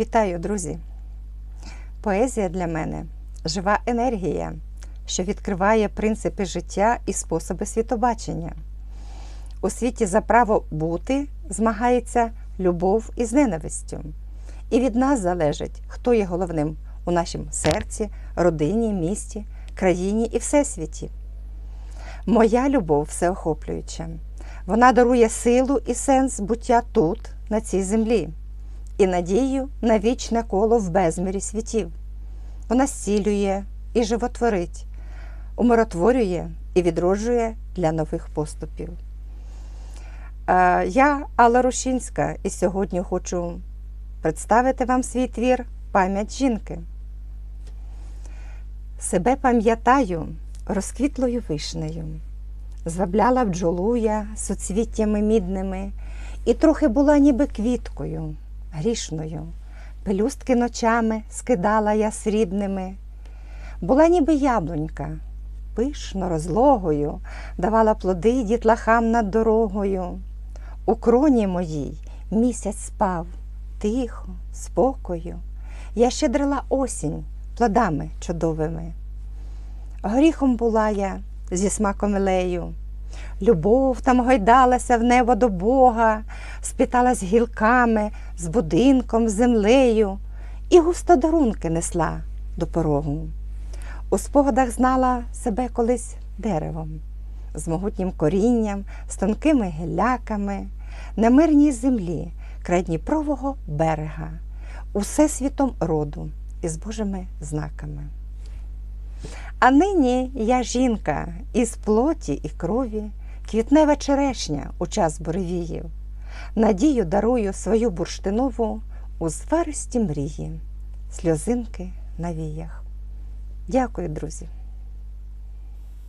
Вітаю, друзі! Поезія для мене жива енергія, що відкриває принципи життя і способи світобачення. У світі за право бути змагається любов із ненавистю. І від нас залежить, хто є головним у нашому серці, родині, місті, країні і всесвіті. Моя любов всеохоплююча. Вона дарує силу і сенс буття тут, на цій землі, і надію на вічне коло в безмірі світів. Вона зцілює і животворить, умиротворює і відроджує для нових поступів. Е, Я Алла Рушинська, і сьогодні хочу представити вам свій твір Пам'ять жінки. Себе пам'ятаю розквітлою вишнею, звабляла бджолу я соцвіттями мідними, і трохи була ніби квіткою, грішною, пелюстки ночами скидала я срібними. Була ніби яблунька, пишно розлогою, давала плоди дітлахам над дорогою. У кроні моїй місяць спав, тихо, спокою. Я щедрила осінь плодами чудовими. Горіхом була я зі смаком лею. Любов там гойдалася в небо до Бога, спіталась гілками, з будинком, з землею, і густо дарунки несла до порогу. У спогадах знала себе колись деревом, з могутнім корінням, з тонкими гілляками, на мирній землі, край Дніпрового берега, усе світом роду із Божими знаками. А нині я жінка із плоті і крові, квітнева черешня у час буревіїв. Надію дарую свою бурштинову у зваристі мрії, сльозинки на віях. Дякую, друзі!